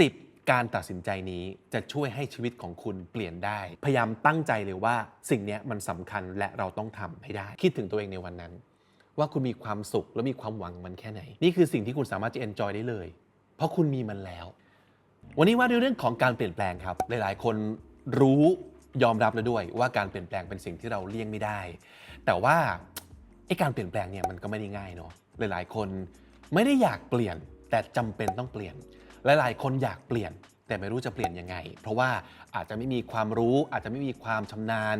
10 การตัดสินใจนี้จะช่วยให้ชีวิตของคุณเปลี่ยนได้ พยายามตั้งใจเลยว่าสิ่งนี้มันสำคัญและเราต้องทำให้ได้ คิดถึงตัวเองในวันนั้น ว่าคุณมีความสุขและมีความหวังมันแค่ไหน นี่คือสิ่งที่คุณสามารถจะ enjoy ได้เลย เพราะคุณมีมันแล้ว วันนี้ว่าด้วยเรื่องของการเปลี่ยนแปลงครับ หลายๆ คนรู้ยอมรับแล้วด้วยว่าการเปลี่ยนแปลงเป็นสิ่งที่เราเลี่ยงไม่ได้ แต่ว่าไอ้การเปลี่ยนแปลงเนี่ยมันก็ไม่ได้ง่ายเนาะหลายๆ คนไม่ได้อยากเปลี่ยนแต่จำเป็นต้องเปลี่ยน หลายๆ คนอยากเปลี่ยน แต่ไม่รู้จะเปลี่ยนยังไง เพราะว่าอาจจะไม่มีความรู้อาจจะไม่มีความชำนาญ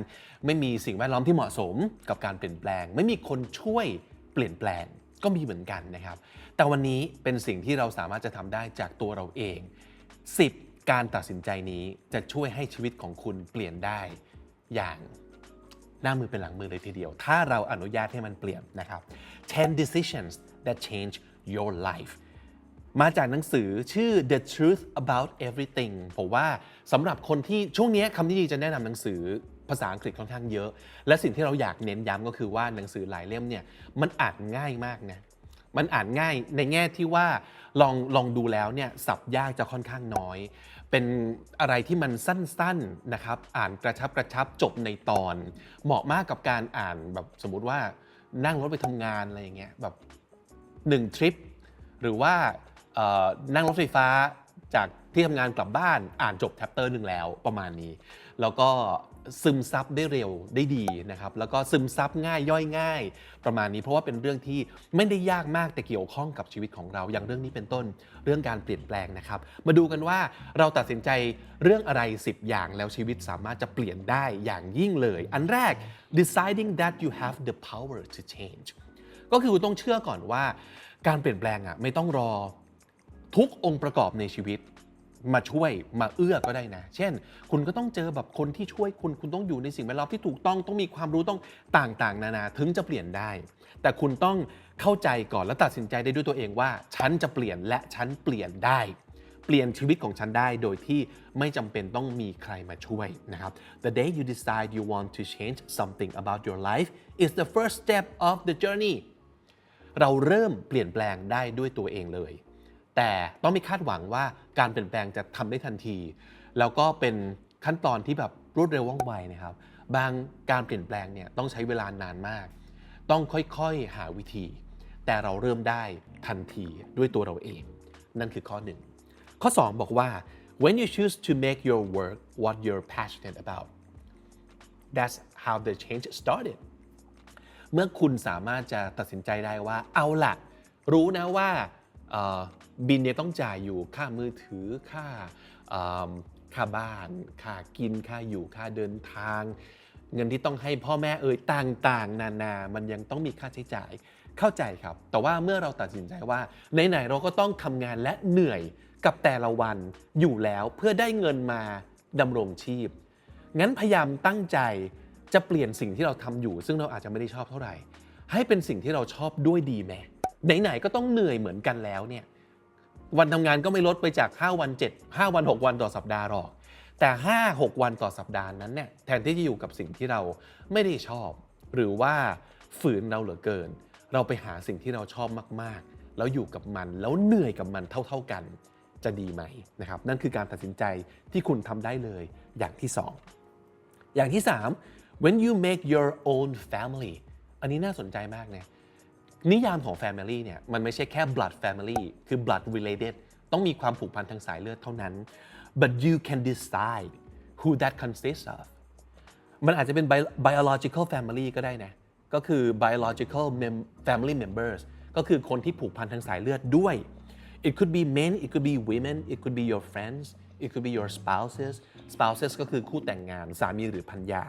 ไม่มีสิ่งแวดล้อมที่เหมาะสมกับการเปลี่ยนแปลง ไม่มีคนช่วยเปลี่ยนแปลงก็มีเหมือนกันนะครับ แต่วันนี้เป็นสิ่งที่เราสามารถจะทำได้จากตัวเราเอง 10 การตัดสินใจนี้จะช่วยให้ชีวิตของคุณเปลี่ยนได้อย่างหน้ามือเป็นหลังมือเลยทีเดียว ถ้าเราอนุญาตให้มันเปลี่ยนนะครับ 10 decisions that change your life มาจากหนังสือชื่อ The Truth About Everything ผมว่าสำหรับคนที่ช่วงนี้คำที่ดีจะแนะนำหนังสือภาษาอังกฤษค่อนข้างเยอะ และสิ่งที่เราอยากเน้นย้ำก็คือว่าหนังสือหลายเล่มเนี่ยมันอ่านง่ายมากนะมันอ่านง่ายในแง่ที่ว่าลองลองดูแล้วเนี่ยสับยากจะค่อนข้างน้อย เป็นอะไรที่มันสั้นๆนะครับ อ่านกระชับกระชับจบในตอน เหมาะมากกับการอ่านแบบสมมุติว่านั่งรถไปทำงานอะไรอย่างเงี้ยแบบหนึ่งทริปหรือว่า นั่งรถไฟฟ้าจากที่ทำงานกลับบ้านอ่านจบแชปเตอร์หนึ่งแล้วประมาณนี้ แล้วก็ซึมซับได้เร็วได้ดีนะครับ แล้วก็ซึมซับง่ายย่อยง่าย ประมาณนี้เพราะว่าเป็นเรื่องที่ไม่ได้ยากมากแต่เกี่ยวข้องกับชีวิตของเราอย่างเรื่องนี้เป็นต้นเรื่องการเปลี่ยนแปลงนะครับ มาดูกันว่าเราตัดสินใจเรื่องอะไร 10 อย่างแล้วชีวิตสามารถจะเปลี่ยนได้อย่างยิ่งเลย อันแรก deciding that you have the power to change ก็คือคุณต้องเชื่อก่อนว่าการเปลี่ยนแปลงอะไม่ต้องรอ ทุกองค์ประกอบในชีวิตมาช่วยมาเอื้อก็ได้นะ เช่น คุณก็ต้องเจอแบบคนที่ช่วยคุณ คุณต้องอยู่ในสิ่งแวดล้อมที่ถูกต้อง ต้องมีความรู้ต้องต่างๆ นานา ถึงจะเปลี่ยนได้ แต่คุณต้องเข้าใจก่อนและตัดสินใจได้ด้วยตัวเองว่า ฉันจะเปลี่ยนและฉันเปลี่ยนได้ เปลี่ยนชีวิตของฉันได้ โดยที่ไม่จำเป็นต้องมีใครมาช่วยนะครับ The day you decide you want to change something about your life is the first step of the journey เราเริ่มเปลี่ยนแปลงได้ด้วยตัวเองเลย แต่ต้องไม่คาดหวังว่าการเปลี่ยนแปลงจะทำได้ทันที แล้วก็เป็นขั้นตอนที่แบบรวดเร็วว่องไวนะครับ บางการเปลี่ยนแปลงเนี่ยต้องใช้เวลานานมาก ต้องค่อยๆหาวิธี แต่เราเริ่มได้ทันทีด้วยตัวเราเอง นั่นคือข้อหนึ่งข้อ 2 บอกว่า when you choose to make your work what you're passionate about that's how the change started เมื่อคุณสามารถจะตัดสินใจได้ว่าเอาละรู้นะว่า บินเนี่ยต้องจ่ายอยู่ค่ามือถือค่าค่าบ้านค่ากินค่าอยู่ค่าเดินทาง เงินที่ต้องให้พ่อแม่เอ่ยต่างๆ นานา มันยังต้องมีค่าใช้จ่ายเข้าใจครับ แต่ว่าเมื่อเราตัดสินใจว่าไหนๆเราก็ต้องทำงานและเหนื่อยกับแต่ละวันอยู่แล้วเพื่อได้เงินมาดำรงชีพ งั้นพยายามตั้งใจจะเปลี่ยนสิ่งที่เราทำอยู่ ซึ่งเราอาจจะไม่ได้ชอบเท่าไหร่ ให้เป็นสิ่งที่เราชอบด้วยดีไหมไหนๆก็ต้องเหนื่อยเหมือนกันแล้วเนี่ย วันทำงานก็ไม่ลดไปจาก 5 วัน 7 5 วัน 6 วันต่อสัปดาห์หรอก แต่ 5 6 วันต่อสัปดาห์นั้นเนี่ยแทนที่จะอยู่กับสิ่งที่เราไม่ได้ชอบ หรือว่าฝืนเราเหลือเกิน เราไปหาสิ่งที่เราชอบมากๆ แล้วอยู่กับมันแล้วเหนื่อยกับมันเท่า ๆกันจะดีไหมนะครับนั่นคือการตัดสินใจที่คุณทำได้เลยอย่างที่สองอย่างที่ 3 when you make your own family อันนี้น่าสนใจมากนะ นิยามของ family เนี่ยมันไม่ใช่แค่ blood family คือ blood related ต้องมีความผูกพันทางสายเลือดเท่านั้น but you can decide who that consists of มันอาจจะเป็น biological family ก็ได้นะ ก็คือ biological mem- family members ก็คือคนที่ผูกพันทางสายเลือดด้วย it could be men it could be women it could be your friends it could be your spouses spouses ก็คือคู่แต่งงานสามีหรือภรรยา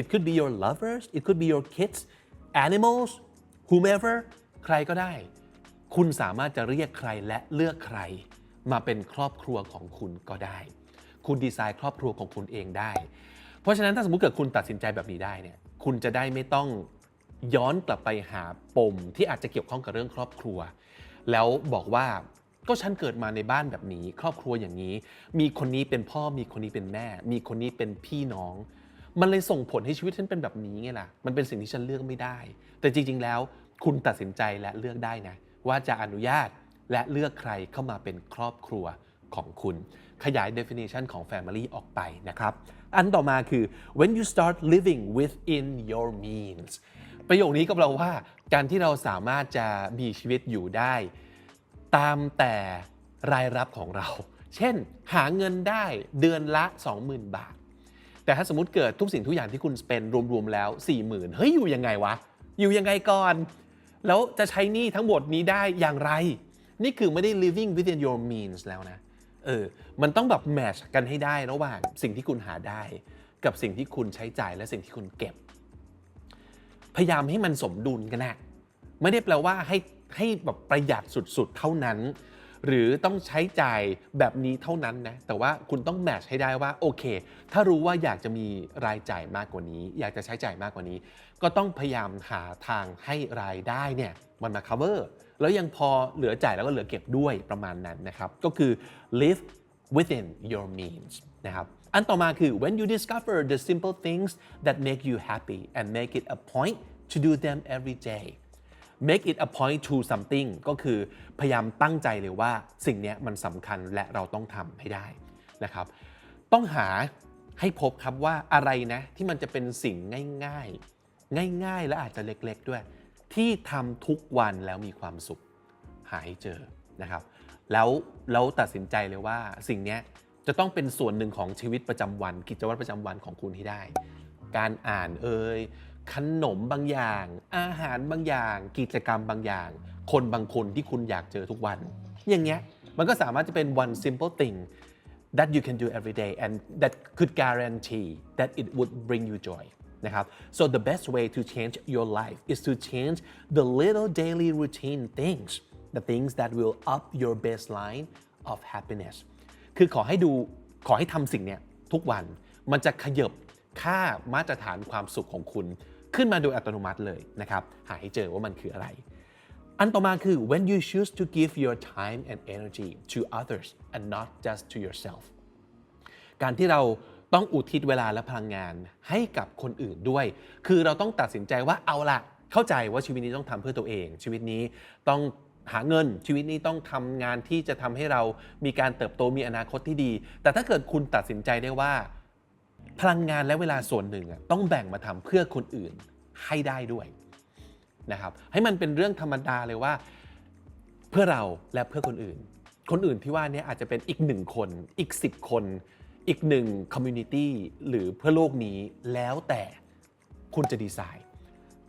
it could be your lovers it could be your kids animals whomever ใครก็ได้ คุณสามารถจะเรียกใครและเลือกใคร มาเป็นครอบครัวของคุณก็ได้ คุณดีไซน์ครอบครัวของคุณเองได้ เพราะฉะนั้นถ้าสมมติเกิดคุณตัดสินใจแบบนี้ได้เนี่ยคุณจะได้ไม่ต้องย้อนกลับไปหาปมที่อาจจะเกี่ยวข้องกับเรื่องครอบครัว แล้วบอกว่าก็ฉันเกิดมาในบ้านแบบนี้ ครอบครัวอย่างนี้ มีคนนี้เป็นพ่อมีคนนี้เป็นแม่ มีคนนี้เป็นพี่น้อง มันเลยส่งผลให้ชีวิตฉันเป็นแบบนี้ไงล่ะ มันเป็นสิ่งที่ฉันเลือกไม่ได้ แต่จริง ๆ แล้วคุณตัดสินใจและเลือกได้นะ ว่าจะอนุญาตและเลือกใครเข้ามาเป็นครอบครัวของคุณ ขยาย definition ของ family ออกไปนะครับ อันต่อมาคือ when you start living within your means ประโยคนี้ก็แปลว่า การที่เราสามารถจะมีชีวิตอยู่ได้ ตามแต่รายรับของเรา เช่น หาเงินได้เดือนละ 20,000 บาท แต่ถ้าสมมติเกิดทุกสิ่งทุกอย่างที่คุณสเปนรวมๆแล้ว 40,000 เฮ้ย อยู่ยังไงวะ อยู่ยังไงก่อน แล้วจะใช้หนี้ทั้งหมดนี้ได้อย่างไร นี่คือไม่ได้ living within your means แล้วนะ เออ มันต้องแบบแมชกันให้ได้ระหว่างสิ่งที่คุณหาได้ กับสิ่งที่คุณใช้จ่ายและสิ่งที่คุณเก็บ พยายามให้มันสมดุลกันนะ ไม่ได้แปลว่าให้ให้แบบประหยัดสุดๆ เท่านั้น หรือต้องใช้จ่ายแบบนี้เท่านั้นนะ แต่ว่าคุณต้องแมชให้ได้ว่าโอเค ถ้ารู้ว่าอยากจะมีรายจ่ายมากกว่านี้ อยากจะใช้จ่ายมากกว่านี้ ก็ต้องพยายามหาทางให้รายได้เนี่ยมันมา cover แล้วยังพอเหลือจ่ายแล้วก็เหลือเก็บด้วยประมาณนั้นนะครับ ก็คือ live within your means นะครับอันต่อมาคือ when you discover the simple things that make you happy and make it a point to do them every day make it a point to something ก็คือพยายามตั้งใจเลยว่าสิ่งนี้มันสำคัญและเราต้องทำให้ได้นะครับ ต้องหาให้พบครับว่าอะไรนะที่มันจะเป็นสิ่งง่ายๆ ง่ายๆ และอาจจะเล็กๆด้วย ที่ทำทุกวันแล้วมีความสุขหาให้เจอนะครับ แล้วแล้วตัดสินใจเลยว่าสิ่งนี้จะต้องเป็นส่วนหนึ่งของชีวิตประจำวัน กิจวัตรประจำวันของคุณให้ได้ การอ่านเอ่ย ขนมบางอย่าง อาหารบางอย่าง กิจกรรมบางอย่าง คนบางคนที่คุณอยากเจอทุกวัน อย่างเงี้ยมันก็สามารถจะเป็น one simple thing that you can do every day and that could guarantee that it would bring you joy นะครับ so the best way to change your life is to change the little daily routine things the things that will up your baseline of happiness คือขอให้ดูขอให้ทำสิ่งเนี้ยทุกวันมันจะขยบค่ามาตรฐานความสุขของคุณ ขึ้นมาโดยอัตโนมัติเลยนะครับ หาให้เจอว่ามันคืออะไร อันต่อมาคือ when you choose to give your time and energy to others and not just to yourself การที่เราต้องอุทิศเวลาและพลังงานให้กับคนอื่นด้วย คือเราต้องตัดสินใจว่าเอาละเข้าใจว่าชีวิตนี้ต้องทำเพื่อตัวเอง ชีวิตนี้ต้องหาเงินชีวิตนี้ต้องทำงานที่จะทำให้เรามีการเติบโตมีอนาคตที่ดี แต่ถ้าเกิดคุณตัดสินใจได้ว่า พลังงานและเวลาส่วนหนึ่งต้องแบ่งมาทำเพื่อคนอื่นให้ได้ด้วยนะครับ ให้มันเป็นเรื่องธรรมดาเลยว่า เพื่อเราและเพื่อคนอื่น คนอื่นที่ว่านี้อาจจะเป็นอีกหนึ่งคน อีก 10 คน อีกหนึ่งคอมมูนิตี้หรือเพื่อโลกนี้แล้วแต่คุณจะดีไซน์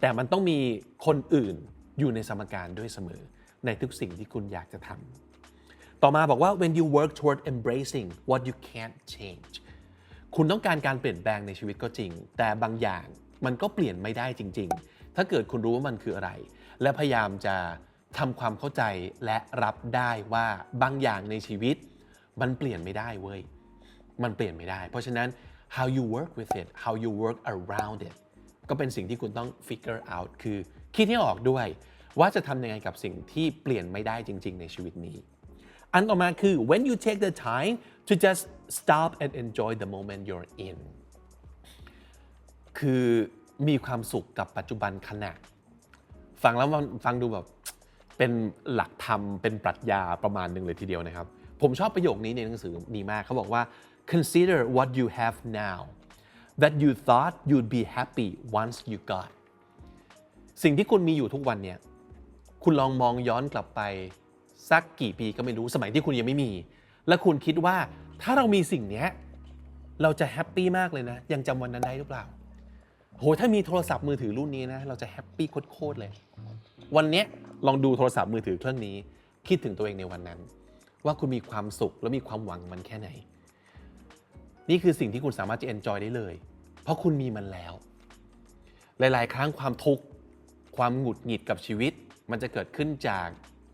แต่มันต้องมีคนอื่นอยู่ในสมการด้วยเสมอ ในทุกสิ่งที่คุณอยากจะทำต่อมาบอกว่า when you work toward embracing what you can't change คุณต้องการการเปลี่ยนแปลงในชีวิตก็จริง แต่บางอย่างมันก็เปลี่ยนไม่ได้จริง ๆ ถ้าเกิดคุณรู้ว่ามันคืออะไร และพยายามจะทำความเข้าใจและรับได้ว่าบางอย่างในชีวิต มันเปลี่ยนไม่ได้เว้ย มันเปลี่ยนไม่ได้ เพราะฉะนั้น how you work with it how you work around it ก็เป็นสิ่งที่คุณต้อง figure out คือคิดให้ออกด้วย ว่าจะทำยังไงกับสิ่งที่เปลี่ยนไม่ได้จริง ๆ ในชีวิตนี้ อันต่อมาคือ when you take the time to just stop and enjoy the moment you're in คือมีความสุขกับปัจจุบันขณะ ฟังแล้วมันฟังดูแบบเป็นหลักธรรม เป็นปรัชญาประมาณหนึ่งเลยทีเดียวนะครับ ผมชอบประโยคนี้ในหนังสือดีมากเขาบอกว่า consider what you have now that you thought you'd be happy once you got สิ่งที่คุณมีอยู่ทุกวันเนี่ยคุณลองมองย้อนกลับไปสักกี่ปีก็ไม่รู้สมัยที่คุณยังไม่มี และคุณคิดว่า ถ้าเรามีสิ่งนี้เราจะแฮปปี้มากเลยนะ ยังจำวันนั้นได้หรือเปล่าโหถ้ามีโทรศัพท์มือถือรุ่นนี้นะ เราจะแฮปปี้โคตรๆเลย วันนี้ลองดูโทรศัพท์มือถือเครื่องนี้ คิดถึงตัวเองในวันนั้น ว่าคุณมีความสุขและมีความหวังมันแค่ไหน นี่คือสิ่งที่คุณสามารถจะ enjoy ได้เลย เพราะคุณมีมันแล้ว หลาย ๆ ครั้งความทุกข์ความหงุดหงิดกับชีวิต มันจะเกิดขึ้นจาก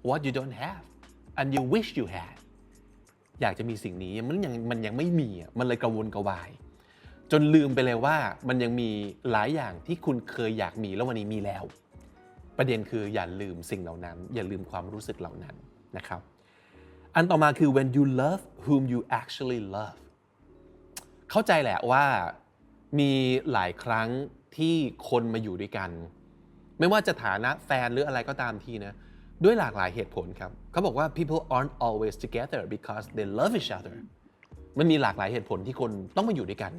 what you don't have and you wish you had อยากจะมีสิ่งนี้มันยังมันยังไม่มีอะมันเลยกระวนกระวาย จนลืมไปเลยว่ามันยังมีหลายอย่างที่คุณเคยอยากมีแล้ววันนี้มีแล้ว ประเด็นคืออย่าลืมสิ่งเหล่านั้น อย่าลืมความรู้สึกเหล่านั้นนะครับ อันต่อมาคือ when you love whom you actually love เข้าใจแหละว่ามีหลายครั้งที่คนมาอยู่ด้วยกัน ไม่ว่าจะฐานะแฟนหรืออะไรก็ตามทีนะ ด้วยหลากหลายเหตุผลครับเขาบอกว่า people aren't always together because they love each other มันมีหลากหลายเหตุผลที่คนต้องมาอยู่ด้วยกัน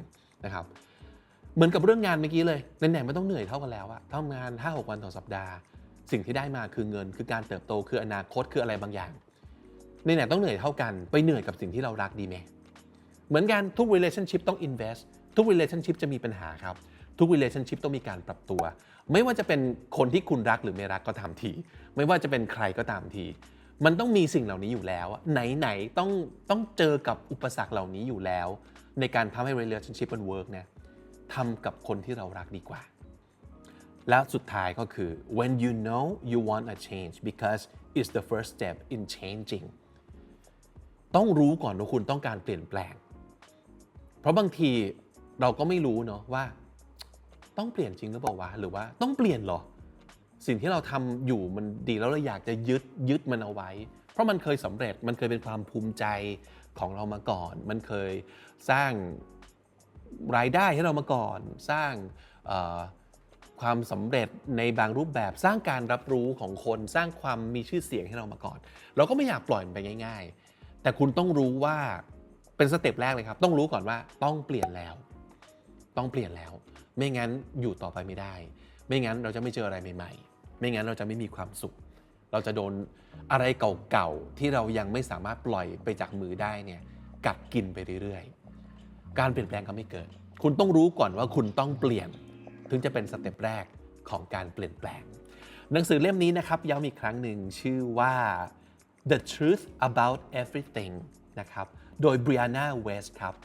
นะครับเหมือนกับเรื่องงานเมื่อกี้เลยไหนๆไม่ต้องเหนื่อยเท่ากันแล้วอะทำงาน 5-6 วันต่อสัปดาห์ สิ่งที่ได้มาคือเงิน คือการเติบโตคืออนาคตคืออะไรบางอย่างไหนๆต้องเหนื่อยเท่ากันไปเหนื่อยกับสิ่งที่เรารักดีไหมเหมือนกันทุก relationship ต้อง invest ทุก relationship จะมีปัญหาครับ ทุก relationship ต้องมีการปรับตัว ไม่ว่าจะเป็นคนที่คุณรักหรือไม่รักก็ตามที ไม่ว่าจะเป็นใครก็ตามที มันต้องมีสิ่งเหล่านี้อยู่แล้ว ไหนๆต้องต้องเจอกับอุปสรรคเหล่านี้อยู่แล้ว ในการทำให้ relationship มัน work นี่ยทำกับคนที่เรารักดีกว่า แล้วสุดท้ายก็คือ when you know you want a change because it's the first step in changing ต้องรู้ก่อนว่าคุณต้องการเปลี่ยนแปลง เพราะบางทีเราก็ไม่รู้เนาะว่า ต้องเปลี่ยนจริงหรือเปล่าวะหรือว่าต้องเปลี่ยนเหรอ สิ่งที่เราทำอยู่มันดีแล้วเราอยากจะยึดยึดมันเอาไว้ เพราะมันเคยสำเร็จมันเคยเป็นความภูมิใจของเรามาก่อน มันเคยสร้างรายได้ให้เรามาก่อน สร้างความสำเร็จในบางรูปแบบสร้างการรับรู้ของคนสร้างความมีชื่อเสียงให้เรามาก่อน เราก็ไม่อยากปล่อยมันไปง่าย ๆ แต่คุณต้องรู้ว่าเป็นสเต็ปแรกเลยครับ ต้องรู้ก่อนว่าต้องเปลี่ยนแล้ว ต้องเปลี่ยนแล้ว ไม่งั้นอยู่ต่อไปไม่ได้ ไม่งั้นเราจะไม่เจออะไรใหม่ ๆ ไม่งั้นเราจะไม่มีความสุข เราจะโดนอะไรเก่าๆที่เรายังไม่สามารถปล่อยไปจากมือได้เนี่ยกัดกินไปเรื่อยๆ การเปลี่ยนแปลงก็ไม่เกิด คุณต้องรู้ก่อนว่าคุณต้องเปลี่ยน ถึงจะเป็นสเต็ปแรกของการเปลี่ยนแปลง หนังสือเล่มนี้นะครับย้ำอีกครั้งหนึ่งชื่อว่า The Truth About Everything นะครับ โดย Brianna West ครับ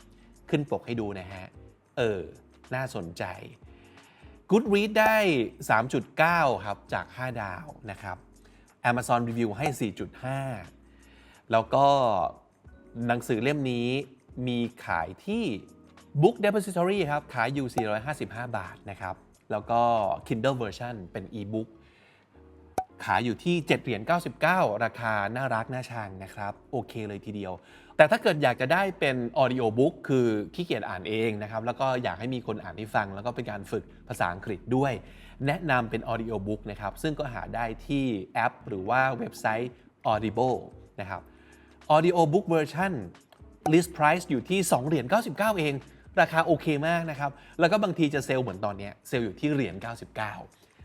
ขึ้นปกให้ดูนะฮะ เออ น่าสนใจ Goodread ได้ 3.9 ครับ จาก 5 ดาวนะครับ Amazon Review ให้ 4.5 แล้วก็หนังสือเล่มนี้มีขายที่ Book Depository ครับ ขายอยู่ 455 บาทนะครับ แล้วก็ Kindle Version เป็น e-book ขายอยู่ที่ 7 เหรียญ 99 ราคาน่ารักน่าชังนะครับ โอเคเลยทีเดียว แต่ถ้าเกิดอยากจะได้เป็น audio book คือขี้เกียจอ่านเองนะครับ แล้วก็อยากให้มีคนอ่านให้ฟัง แล้วก็เป็นการฝึกภาษาอังกฤษด้วย แนะนำเป็น audio book นะครับ ซึ่งก็หาได้ที่แอป หรือว่าเว็บไซต์ Audible นะครับ audio book version list price อยู่ที่ 2 เหรียญ 99 เอง ราคาโอเคมากนะครับ แล้วก็บางทีจะเซลล์เหมือนตอนนี้เซลล์อยู่ที่เหรียญ 99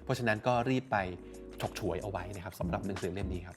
เพราะฉะนั้นก็รีบไปฉกฉวยเอาไว้นะครับสำหรับหนังสือเล่มนี้ครับ